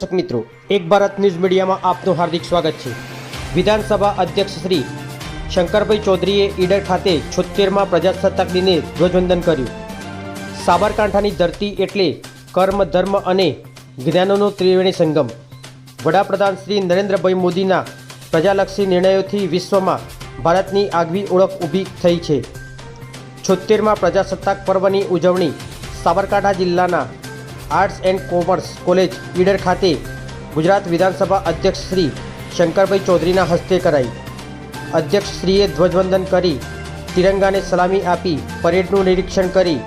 દર્શક મિત્રો, એક ભારત ન્યૂઝ મીડિયામાં આપનું હાર્દિક સ્વાગત છે. વિધાનસભા અધ્યક્ષ શ્રી શંકરભાઈ ચૌધરીએ ઈડર ખાતે છોતેરમાં પ્રજાસત્તાક દિને ધ્વજવંદન કર્યું. સાબરકાંઠાની ધરતી એટલે કર્મ, ધર્મ અને જ્ઞાનોનો ત્રિવેણી સંગમ. વડાપ્રધાન શ્રી નરેન્દ્રભાઈ મોદીના પ્રજાલક્ષી નિર્ણયોથી વિશ્વમાં ભારતની આગવી ઓળખ ઊભી થઈ છે. છોતેરમાં પ્રજાસત્તાક પર્વની ઉજવણી સાબરકાંઠા જિલ્લાના arts and commerce college Idar ખાતે ગુજરાત વિધાનસભા અધ્યક્ષ શ્રી શંકરભાઈ ચૌધરીના હસ્તે કરાઈ. અધ્યક્ષશ્રીએ ધ્વજવંદન કરી, તિરંગાને સલામી આપી, પરેડનું નિરીક્ષણ કરી,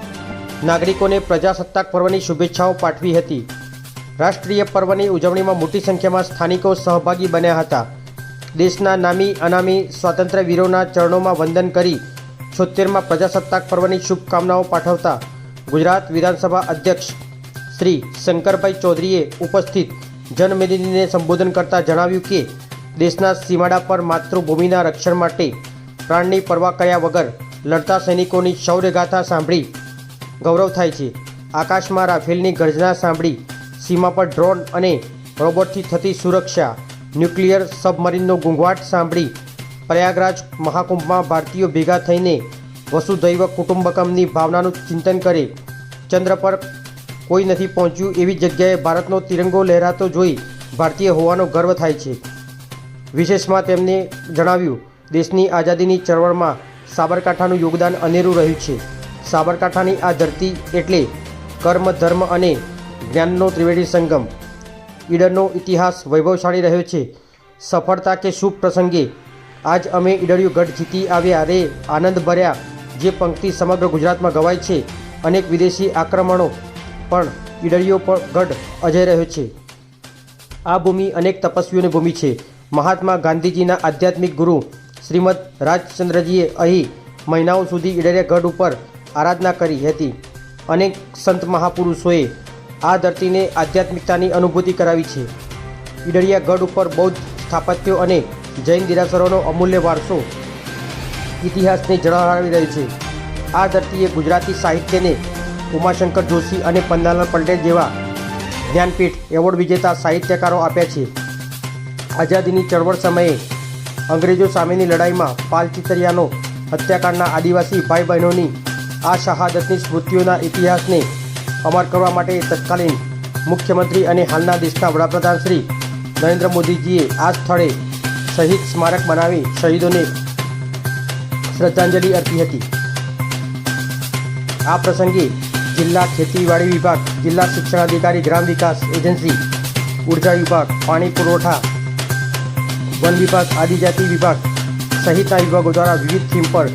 નાગરિકોને પ્રજાસત્તાક પર્વની શુભેચ્છાઓ પાઠવી હતી. રાષ્ટ્રીય પર્વની ઉજવણીમાં મોટી સંખ્યામાં સ્થાનિકો સહભાગી બન્યા હતા. દેશના નામી અનામી સ્વાતંત્ર્ય વીરોના ચરણોમાં વંદન કરી છોતેરમાં પ્રજાસત્તાક પર્વની શુભકામનાઓ પાઠવતા ગુજરાત વિધાનસભા અધ્યક્ષ શ્રી શંકરભાઈ ચૌધરીએ ઉપસ્થિત જનમેદનીને સંબોધન કરતા જણાવ્યું કે, દેશના સીમાડા પર માતૃભૂમિના રક્ષણ માટે પ્રાણની પરવા કર્યા વગર લડતા સૈનિકોની શૌર્યગાથા સાંભળી ગૌરવ થાય છે. આકાશમાં રાફેલની ગર્જના સાંભળી સીમા પર ડ્રોન અને રોબોટથી થતી સુરક્ષા, ન્યુક્લિયર સબમરીનનો ગુંગવાટ સાંભળી પ્રયાગરાજ મહાકુંભમાં ભારતીયો ભેગા થઈને વસુધૈવ કુટુંબકમની ભાવનાનું ચિંતન કરે ચંદ્ર પર કોઈ નથી પહોંચ્યું એવી જગ્યાએ ભારતનો તિરંગો લહેરાતો જોઈ ભારતીય હોવાનો ગર્વ થાય છે. વિશેષમાં તેમણે જણાવ્યું, દેશની આઝાદીની ચળવળમાં સાબરકાંઠાનું યોગદાન અનેરું રહ્યું છે. સાબરકાંઠાની આ ધરતી એટલે કર્મ, ધર્મ અને જ્ઞાનનો ત્રિવેણી સંગમ. ઈડરનો ઇતિહાસ વૈભવશાળી રહ્યો છે. સફળતા કે શુભ પ્રસંગે આજ અમે ઈડરિયું ગઢ જીતી આવ્યા રે, આનંદ ભર્યા જે પંક્તિ સમગ્ર ગુજરાતમાં ગવાય છે. અનેક વિદેશી આક્રમણો પણ ઈડરીઓ પર ગઢ અજય રહ્યો છે. આ ભૂમિ અનેક તપસ્વીઓની ભૂમિ છે. મહાત્મા ગાંધીજીના આધ્યાત્મિક ગુરુ શ્રીમદ રાજચંદ્રજીએ અહીં મહિનાઓ સુધી ઈડરિયા ગઢ ઉપર આરાધના કરી હતી. અનેક સંત મહાપુરુષોએ આ ધરતીને આધ્યાત્મિકતાની અનુભૂતિ કરાવી છે. ઈડરિયા ગઢ ઉપર બૌદ્ધ સ્થાપત્યો અને જૈન દિરાસરોનો અમૂલ્ય વારસો ઇતિહાસને જણાવી રહ્યો છે. આ ધરતીએ ગુજરાતી સાહિત્યને ઉમાશંકર જોશી અને પન્નાલાલ પટેલ જેવા જ્ઞાનપીઠ એવોર્ડ વિજેતા સાહિત્યકારો આપ્યા છે. આઝાદીની ચળવળ સમયે અંગ્રેજો સામેની લડાઈમાં પાલચિતરિયાનો હત્યાકાંડના આદિવાસી ભાઈ બહેનોની આ શહાદતની સ્મૃતિઓના ઇતિહાસને અમર કરવા માટે તત્કાલીન મુખ્યમંત્રી અને હાલના દેશના વડાપ્રધાન શ્રી નરેન્દ્ર મોદીજીએ આ સ્થળે શહીદ સ્મારક બનાવી શહીદોને શ્રદ્ધાંજલિ અર્પી હતી. આ પ્રસંગે જિલ્લા ખેતીવાડી વિભાગ, જિલ્લા શિક્ષણાધિકારી, ગ્રામ વિકાસ એજન્સી, ઊર્જા વિભાગ, પાણી પુરવઠા, વન વિભાગ, આદિજાતિ વિભાગ સહિતના વિભાગો દ્વારા વિવિધ થીમ પર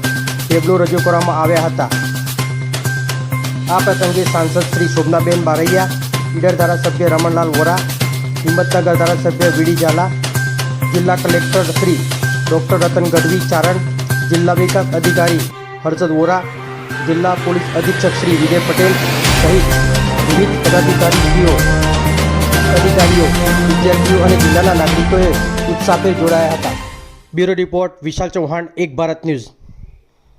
ટેબલો રજૂ કરવામાં આવ્યા હતા. આ પ્રસંગે સાંસદ શ્રી શોભનાબેન બારૈયા, ઈડર ધારાસભ્ય રમણલાલ વોરા, હિંમતનગર ધારાસભ્ય વીડી ઝાલા, જિલ્લા કલેક્ટર શ્રી ડૉક્ટર રતન ગઢવી ચારણ, જિલ્લા વિકાસ અધિકારી હર્ષદ વોરા જિલ્લા પોલીસ અધિક્ષક શ્રી વિજય પટેલ સહિત વિવિધ પદાધિકારીઓ, અધિકારીઓ, વિદ્યાર્થીઓ અને જિલ્લાના નાગરિકોએ ઉત્સાહે જોડાયા હતા. બ્યુરો રિપોર્ટ વિશાલ ચૌહાણ, એક ભારત ન્યૂઝ.